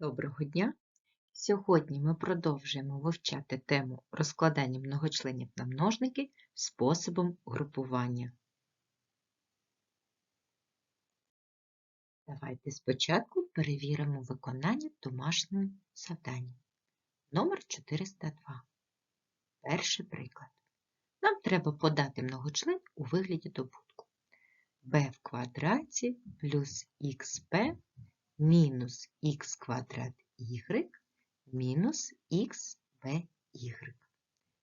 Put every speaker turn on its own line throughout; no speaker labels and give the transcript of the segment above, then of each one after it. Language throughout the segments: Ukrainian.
Доброго дня! Сьогодні ми продовжуємо вивчати тему розкладання многочленів на множники способом групування. Давайте спочатку перевіримо виконання домашнього завдання. Номер 402. Перший приклад. Нам треба подати многочлен у вигляді добутку. b в квадраті плюс xp мінус х квадрат y мінус xby.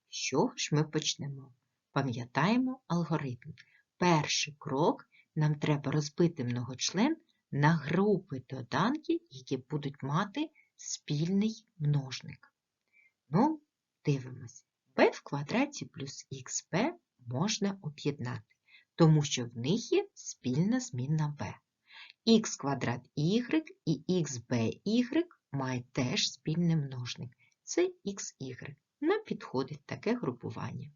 З чого ж ми почнемо? Пам'ятаємо алгоритм. Перший крок нам треба розбити многочлен на групи доданків, які будуть мати спільний множник. Ну, дивимось. b в квадраті плюс xp можна об'єднати, тому що в них є спільна змінна b х квадрат y і xby мають теж спільний множник. Це xy. Нам підходить таке групування.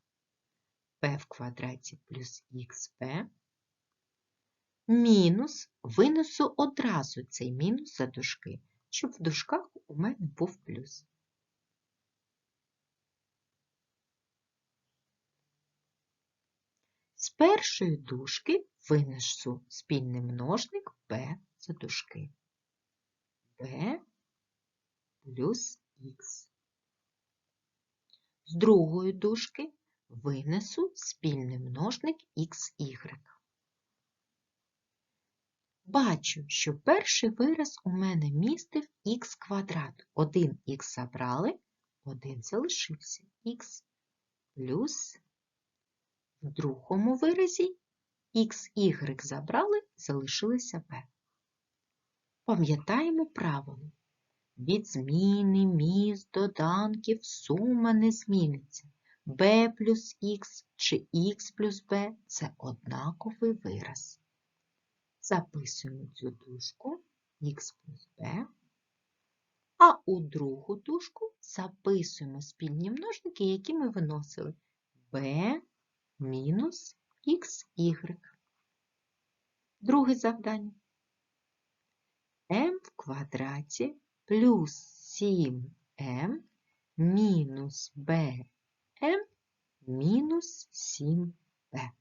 p в квадраті плюс xp мінус винесу одразу цей мінус за дужки, щоб в дужках у мене був плюс. З першої дужки винесу спільний множник b за дужки. b плюс х. З другої дужки винесу спільний множник xy. Бачу, що перший вираз у мене містив х квадрат. Один х забрали, один залишився х плюс в другому виразі xy забрали, залишилося b. Пам'ятаємо правило. Від зміни міст доданків сума не зміниться. b плюс х чи х плюс b – це однаковий вираз. Записуємо цю дужку х плюс b, а у другу дужку записуємо спільні множники, які ми виносили b мінус xy. Друге завдання. m в квадраті плюс 7m мінус bm мінус 7b.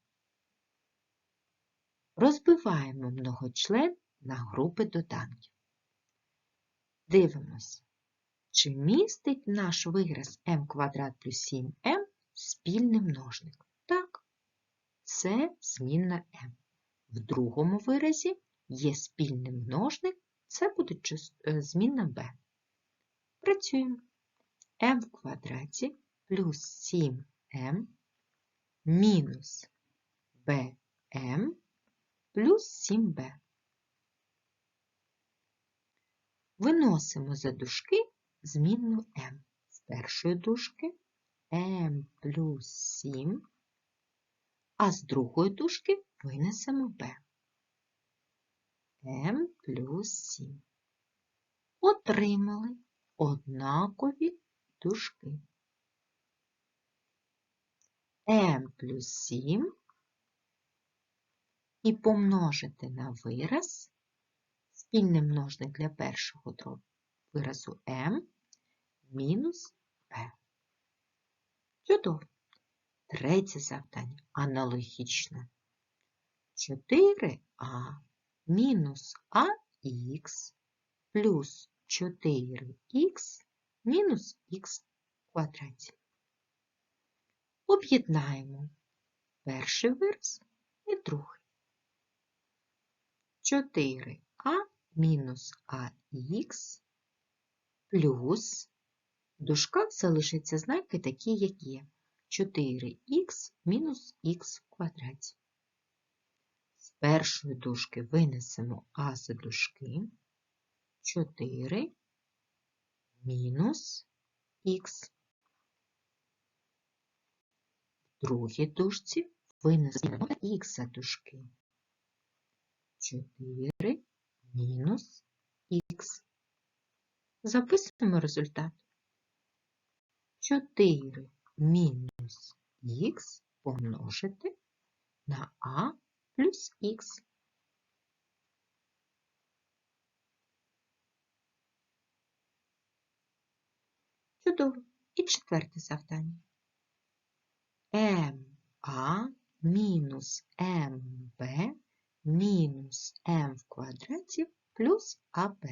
Розбиваємо многочлен на групи доданків. Дивимось, чи містить наш вираз m квадрат плюс 7m спільний множник. Це змінна m. В другому виразі є спільний множник, це буде змінна b. Працюємо. m в квадраті плюс 7m мінус bm плюс 7b. Виносимо за дужки змінну m. З першої дужки m плюс 7, а з другої дужки винесемо b. m плюс 7. Отримали однакові дужки. m плюс 7 і помножити на вираз, спільний множник для першого дробу виразу m мінус b. Чудово. Третє завдання аналогічне. 4а мінус ах плюс 4х мінус х квадраті. Об'єднаємо перший вираз і другий. 4а мінус ах плюс в дужках залишаться знаки такі, як є. 4х мінус х квадраті. З першої дужки винесемо а за дужки 4 мінус х. В другій дужці винесемо х за дужки 4 мінус х. Записуємо результат. 4 мінус х помножити на а плюс х. Чудово. І четверте завдання. МА мінус МБ мінус М в квадраті плюс АБ.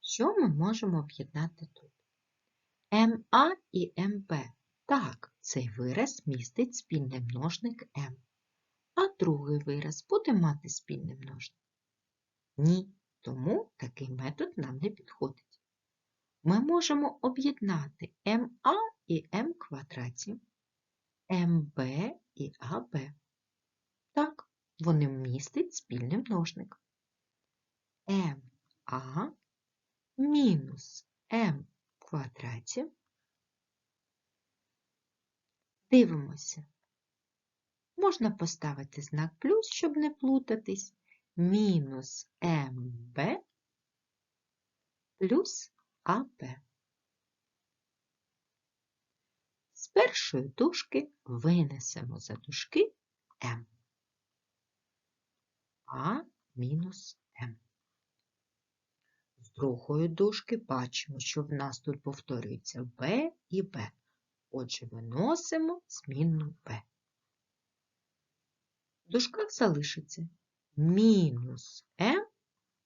Що ми можемо об'єднати тут? МА і МБ. Так, цей вираз містить спільний множник М. А другий вираз буде мати спільний множник? Ні, тому такий метод нам не підходить. Ми можемо об'єднати МА і М квадраті, МБ і АБ. Так, вони містять спільний множник. МА мінус М в квадраті. Дивимося. Можна поставити знак плюс, щоб не плутатись. Мінус МБ плюс АБ. З першої дужки винесемо за дужки М. А мінус Другої дужки бачимо, що в нас тут повторюється В і Б. Отже, виносимо змінну Б. В дужках залишиться мінус М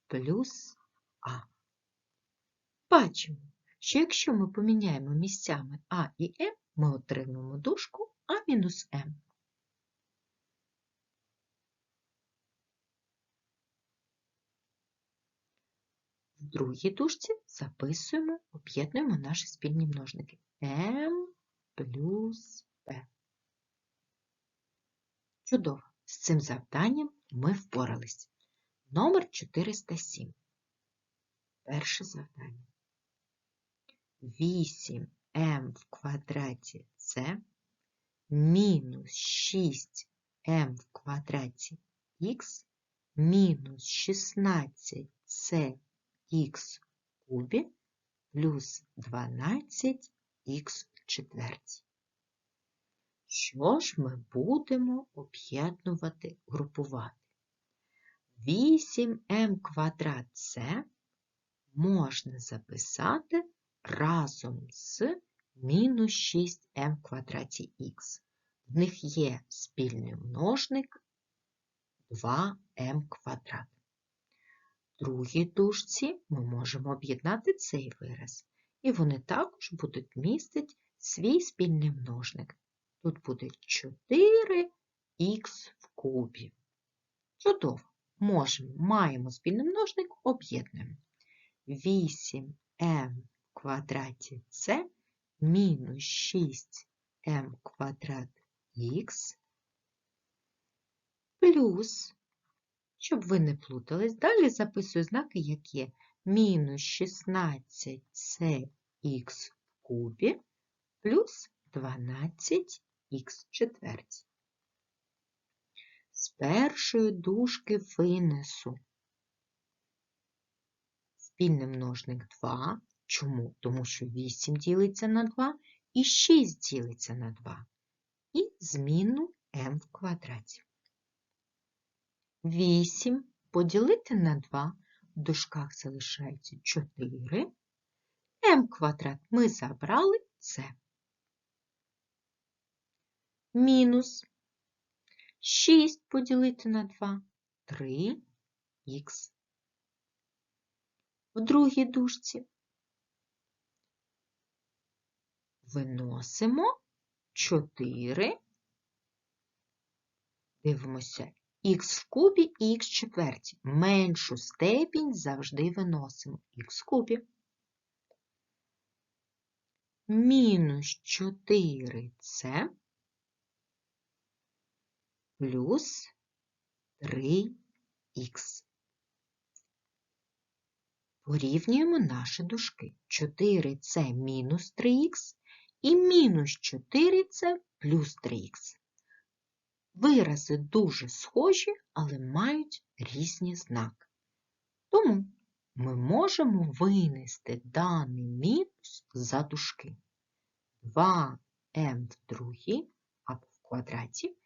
плюс А. Бачимо, що якщо ми поміняємо місцями А і М, ми отримаємо дужку А мінус М. В другій дужці записуємо, об'єднуємо наші спільні множники М плюс П. Чудово! З цим завданням ми впорались. Номер 407. Перше завдання. 8m в квадраті С мінус 6m в квадраті х мінус 16c х кубі плюс 12х в четверті. Що ж ми будемо об'єднувати, групувати? 8m квадрат С можна записати разом з мінус 6m в квадраті х. В них є спільний множник 2m квадрат. Другій дужці ми можемо об'єднати цей вираз, і вони також будуть містити свій спільний множник. Тут буде 4х в кубі. Чудово! Можемо, маємо спільний множник, об'єднуємо. 8m в квадраті С мінус 6m квадрат х плюс, щоб ви не плутались, далі записую знаки, як є мінус 16cx в кубі плюс 12 х четвертій. З першої дужки винесу спільний множник 2. Чому? Тому що 8 ділиться на 2 і 6 ділиться на 2. І зміну m в квадраті. 8 поділити на 2 в дужках залишається 4. m квадрат ми забрали це. Мінус. 6 поділити на 2 3х. В другій дужці. Виносимо 4, дивимося, х в кубі і х четверті. Меншу степінь завжди виносимо х в кубі. Мінус 4c плюс 3х. Порівнюємо наші дужки. 4це мінус 3х і мінус 4це плюс 3х. Вирази дуже схожі, але мають різні знаки. Тому ми можемо винести даний мінус за дужки. 2m в другій або в квадраті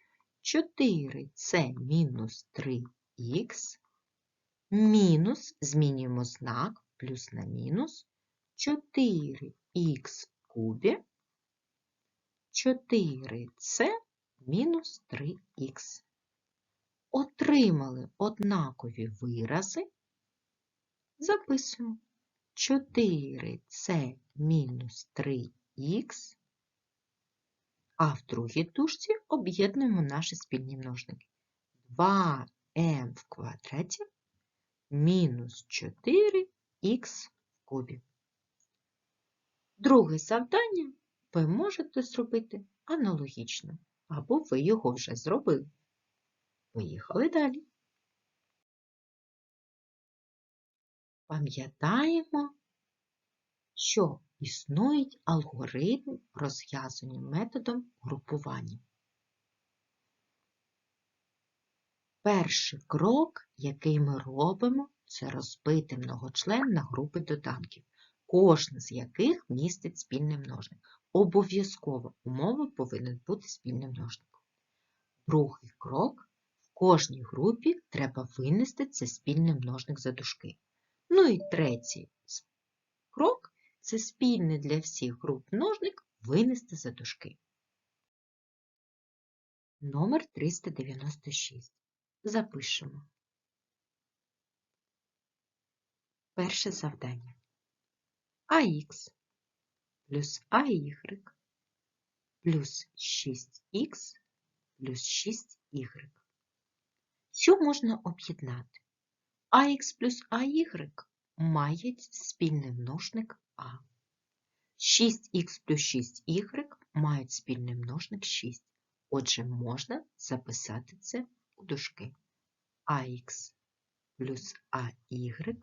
4c мінус 3х, мінус, змінюємо знак, плюс на мінус, 4х в кубі 4c мінус 3х. Отримали однакові вирази. Записуємо 4c мінус 3х, а в другій дужці об'єднуємо наші спільні множники. 2m в квадраті мінус 4х в кубі. Друге завдання ви можете зробити аналогічно, або ви його вже зробили. Поїхали далі. Пам'ятаємо, що існують алгоритм розв'язання методом групування. Перший крок, який ми робимо, це розбити многочлен на групи доданків, кожен з яких містить спільний множник. Обов'язково умова повинен бути спільним множником. Другий крок в кожній групі треба винести цей спільний множник за дужки. Ну і третій крок це спільний для всіх груп множник винести за дужки. Номер 396. Запишемо. Перше завдання. АХ плюс АY плюс 6х плюс 6y. Що можна об'єднати? АХ плюс АY мають спільний множник А. 6х плюс 6y мають спільний множник 6. Отже, можна записати це у дужки. АХ плюс АY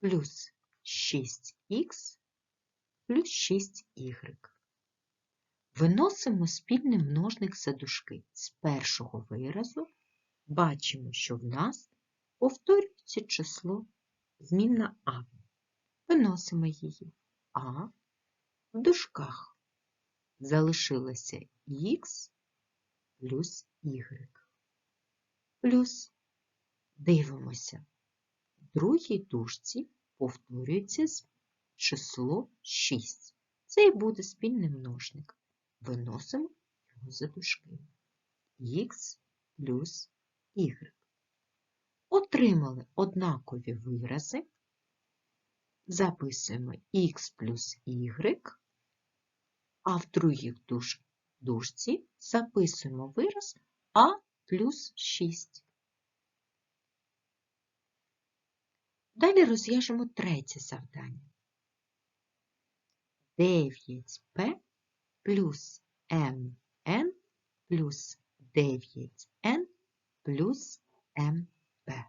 плюс 6х плюс 6y. Виносимо спільний множник за. З першого виразу бачимо, що в нас повторюється число змінна А. Виносимо її А в дужках. Залишилося х плюс y. Плюс дивимося. В другій дужці повторюється число 6. Це і буде спільний множник. Виносимо його за дужки. х плюс y. Отримали однакові вирази. Записуємо х плюс y, а в другій дуж, дужці записуємо вираз а плюс 6. Далі розв'яжемо третє завдання. 9p плюс mn плюс 9n плюс mp.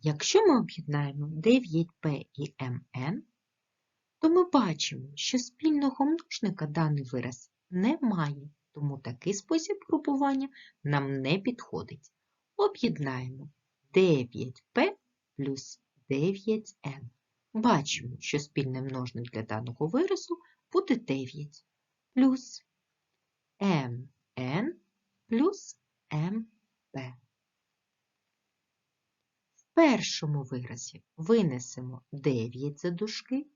Якщо ми об'єднаємо 9p і mn, то ми бачимо, що спільного множника даний вираз немає, тому такий спосіб групування нам не підходить. Об'єднаємо 9p плюс 9n. Бачимо, що спільний множник для даного виразу буде 9 плюс mn плюс mp. В першому виразі винесемо 9 за дужки,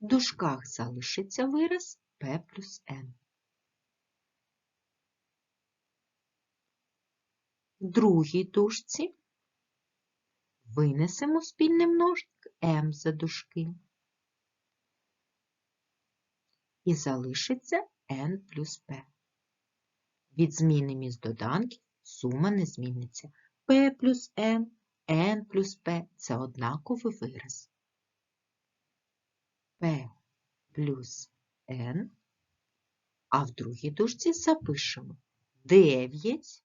в дужках залишиться вираз p плюс n. В другій дужці винесемо спільний множник m за дужки. І залишиться n плюс p. Від зміни між доданків сума не зміниться. p плюс n, n плюс p – це однаковий вираз. p плюс n, а в другій дужці запишемо 9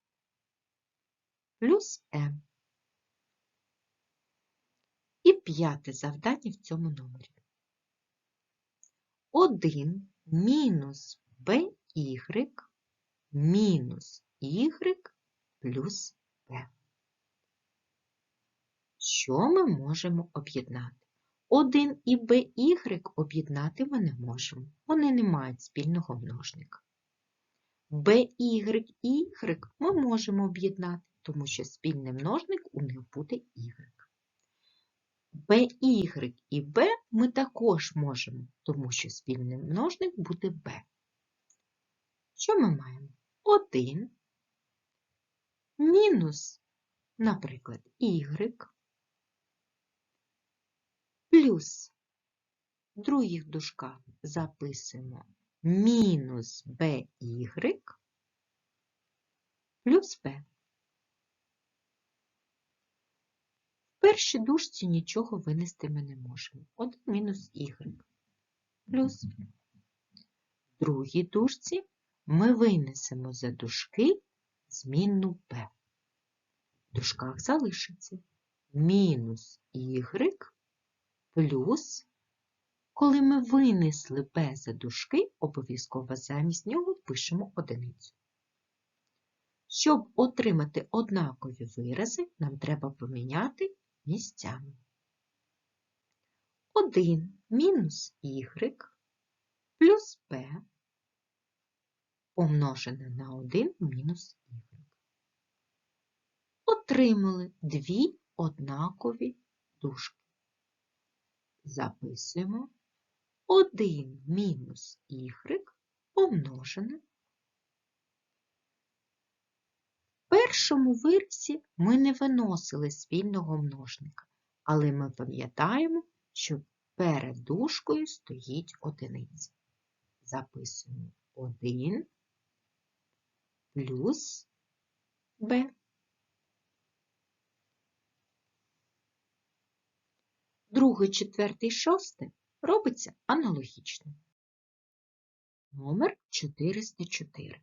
плюс m. І п'яте завдання в цьому номері. 1 мінус by мінус y плюс p. Що ми можемо об'єднати? 1 і by об'єднати ми не можемо. Вони не мають спільного множника. by і y ми можемо об'єднати, тому що спільний множник у них буде y. BY і B ми також можемо, тому що спільний множник буде B. Що ми маємо? 1 мінус, наприклад, Y плюс в других дужках записуємо мінус BY плюс b. В першій дужці нічого винести ми не можемо. 1 мінус y плюс. В другій дужці ми винесемо за дужки змінну b. В дужках залишиться мінус y плюс, коли ми винесли b за дужки, обов'язково замість нього пишемо одиницю. Щоб отримати однакові вирази, нам треба поміняти місцями. 1 мінус y плюс b помножене на 1 мінус y. Отримали дві однакові дужки. Записуємо 1 мінус y помножене першому виразі ми не виносили спільного множника, але ми пам'ятаємо, що перед дужкою стоїть одиниця. Записуємо 1 плюс b. Другий, четвертий, шостий робиться аналогічно. Номер 404.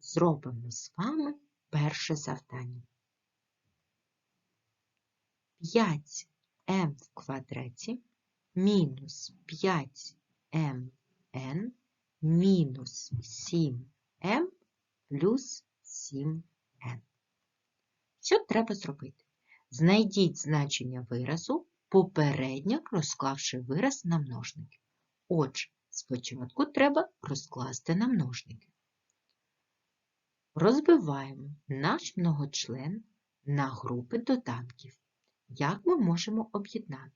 Зробимо з вами перше завдання. 5m в квадраті мінус 5mn мінус 7m плюс 7n. Що треба зробити? Знайдіть значення виразу, попередньо розклавши вираз на множники. Отже, спочатку треба розкласти на множники. Розбиваємо наш многочлен на групи доданків. Як ми можемо об'єднати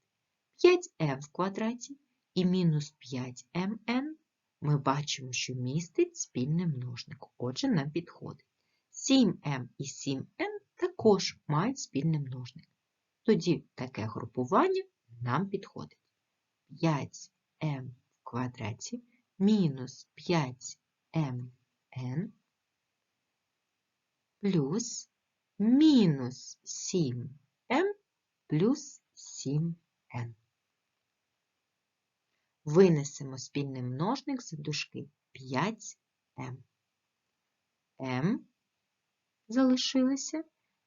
5m в квадраті і мінус 5mn ми бачимо, що містить спільний множник, отже, нам підходить. 7m і 7n також мають спільний множник. Тоді таке групування нам підходить. 5m в квадраті мінус 5mn плюс мінус 7m плюс 7n. Винесемо спільний множник за дужки 5m. m залишилося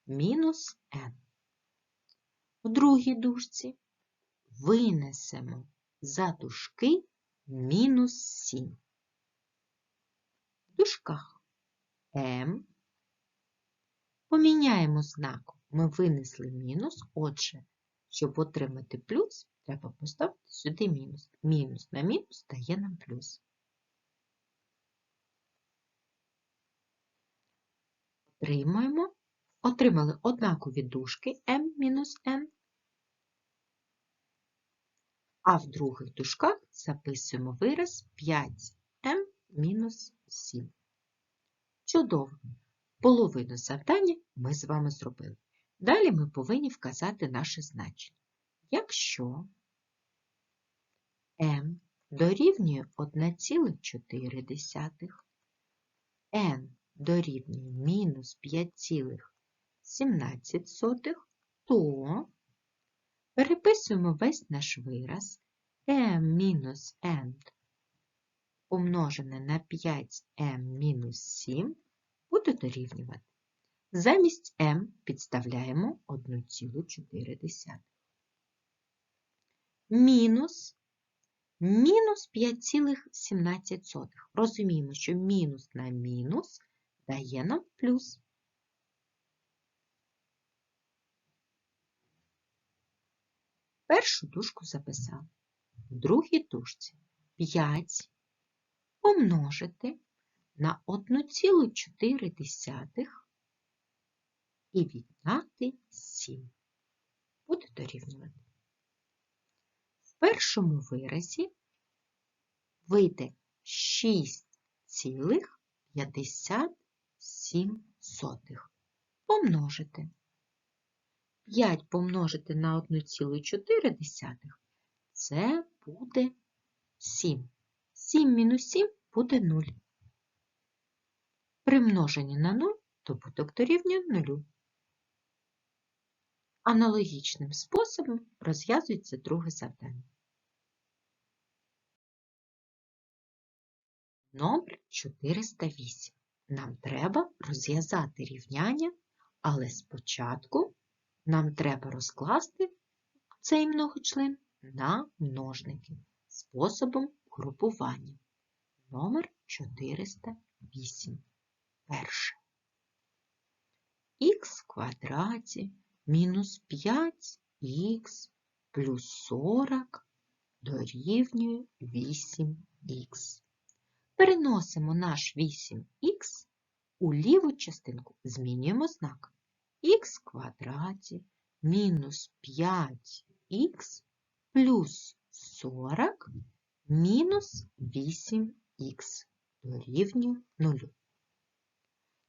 мінус n. У другій дужці винесемо за дужки мінус 7. В дужках m Поміняємо знак. Ми винесли мінус, отже, щоб отримати плюс, треба поставити сюди мінус. Мінус на мінус дає нам плюс. Отримаємо, отримали однакові дужки m-n, а в других дужках записуємо вираз 5m-7. Чудово! Половину завдання ми з вами зробили. Далі ми повинні вказати наше значення. Якщо m дорівнює 1,4, n дорівнює мінус 5,17, то переписуємо весь наш вираз m мінус n помножене на 5m 7 дорівнювати. Замість m підставляємо 1,4. Мінус мінус 5,17. Розуміємо, що мінус на мінус дає нам плюс. Першу дужку записав. В другій дужці 5 помножити на 1,4 і відняти 7. Буде дорівнювати. першому виразі вийде 6,57 помножити. 5 помножити на 1,4 це буде 7. 7 мінус 7 буде 0. При множенні на 0 добуток дорівнює 0. Аналогічним способом розв'язується друге завдання. Номер 408. Нам треба розв'язати рівняння, але спочатку нам треба розкласти цей многочлен на множники способом групування. Номер 408. Перше. Х в квадраті мінус 5х плюс 40 дорівнює 8х. Переносимо наш 8х у ліву частинку, змінюємо знак. х в квадраті мінус 5х плюс 40 мінус 8х дорівнює 0.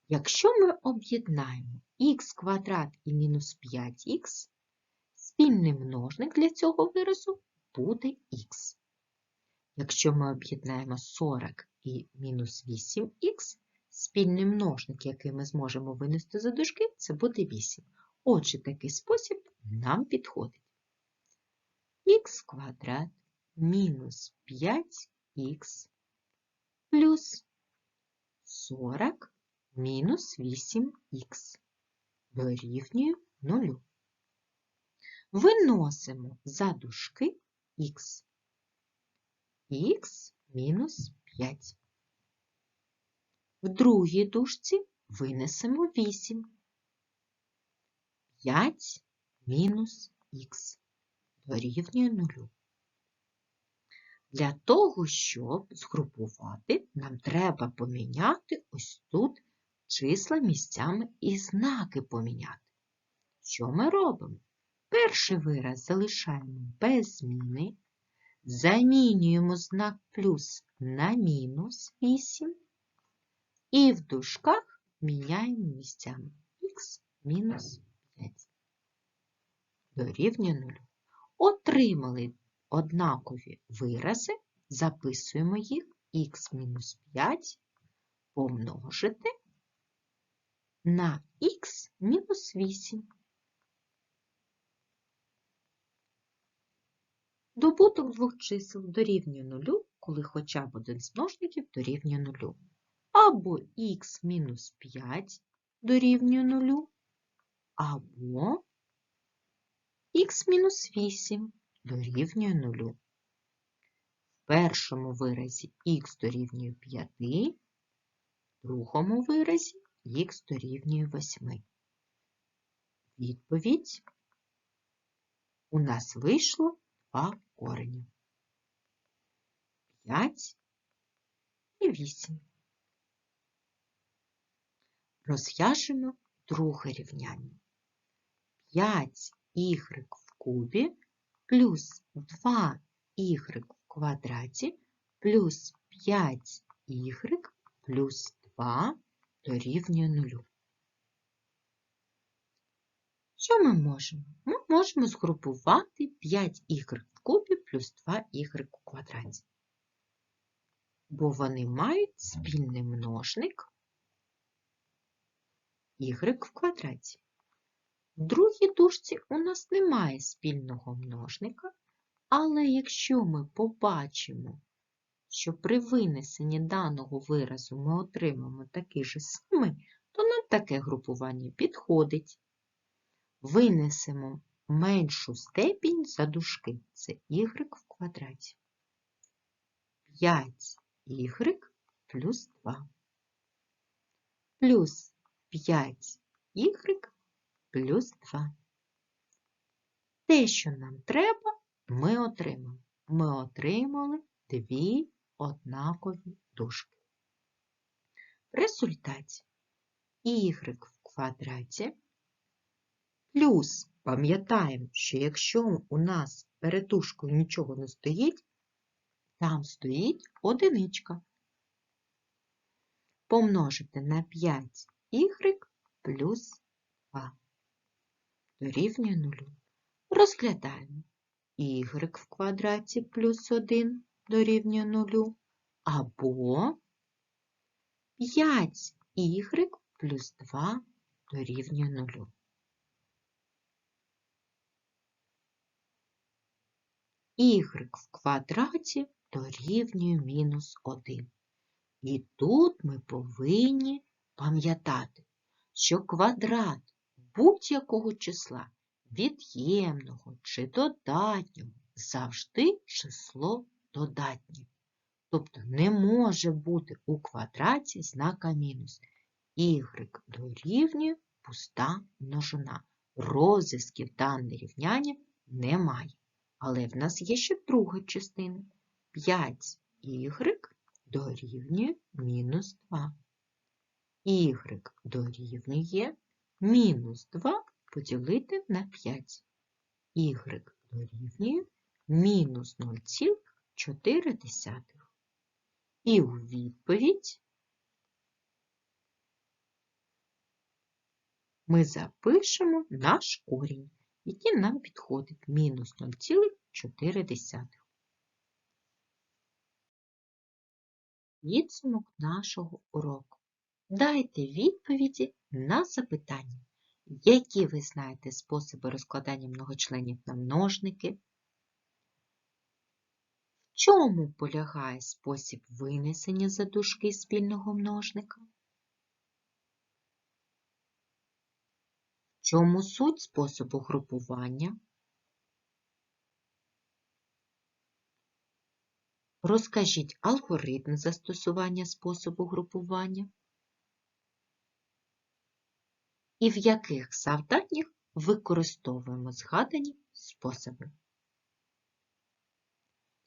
Якщо ми об'єднаємо х квадрат і мінус 5х, спільний множник для цього виразу буде х. Якщо ми об'єднаємо 40 і мінус 8х, спільний множник, який ми зможемо винести за дужки, це буде 8. Отже, такий спосіб нам підходить. х квадрат мінус 5х плюс 40 мінус 8х дорівнює 0. Виносимо за дужки х. х мінус 5. В другій дужці винесемо 8. 5 мінус х дорівнює 0. Для того, щоб згрупувати, нам треба поміняти ось тут числа місцями і знаки поміняти. Що ми робимо? Перший вираз залишаємо без зміни, замінюємо знак плюс на мінус 8 і в дужках міняємо місцями х мінус 5. Дорівнює 0. Отримали однакові вирази, записуємо їх х мінус 5 помножити на х мінус 8. Добуток двох чисел дорівнює нулю, коли хоча б один з множників дорівнює нулю. Або х мінус 5 дорівнює нулю, або х мінус 8 дорівнює нулю. В першому виразі х дорівнює 5, в другому виразі х дорівнює 8. Відповідь у нас вийшло два корені. 5 і 8. Розв'яжемо друге рівняння. 5 y в кубі плюс 2 y в квадраті плюс 5 y плюс 2 дорівнює 0. Що ми можемо? Ми можемо згрупувати 5y в кубі плюс 2y у квадраті. Бо вони мають спільний множник y в квадраті. В другій дужці у нас немає спільного множника, але якщо ми побачимо, що при винесенні даного виразу ми отримаємо такий же самий, то нам таке групування підходить. Винесемо меншу степінь за дужки. Це y в квадраті. 5y плюс 2 плюс 5y плюс 2. Те, що нам треба, ми отримали. Ми отримали дві однакові дужки. В результаті y в квадраті плюс Пам'ятаємо, що якщо у нас перед тушкою нічого не стоїть, там стоїть одиничка. Помножити на 5y плюс 2 дорівнює 0. Розглядаємо y в квадраті плюс 1 дорівнює 0 або 5y плюс 2 дорівнює 0. y в квадраті дорівнює мінус 1. І тут ми повинні пам'ятати, що квадрат будь-якого числа, від'ємного чи додатнього, завжди число додатнє. Тобто не може бути у квадраті знака мінус. y дорівнює пуста множина. Розв'язків дане рівняння немає. Але в нас є ще друга частина. 5y дорівнює мінус 2. y дорівнює мінус 2 поділити на 5. y дорівнює мінус 0,4. І у відповідь ми запишемо наш корінь, який нам підходить мінус 0,4. Підсумок нашого уроку. Дайте відповіді на запитання, які ви знаєте способи розкладання многочленів на множники, чому полягає спосіб винесення за дужки спільного множника, в чому суть способу групування, Розкажіть алгоритм застосування способу групування. І в яких завданнях використовуємо згадані способи.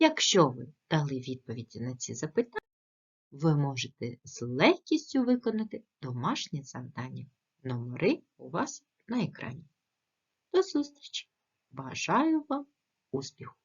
Якщо ви дали відповіді на ці запитання, ви можете з легкістю виконати домашнє завдання. Номери у вас на екрані. До зустрічі! Бажаю вам успіху!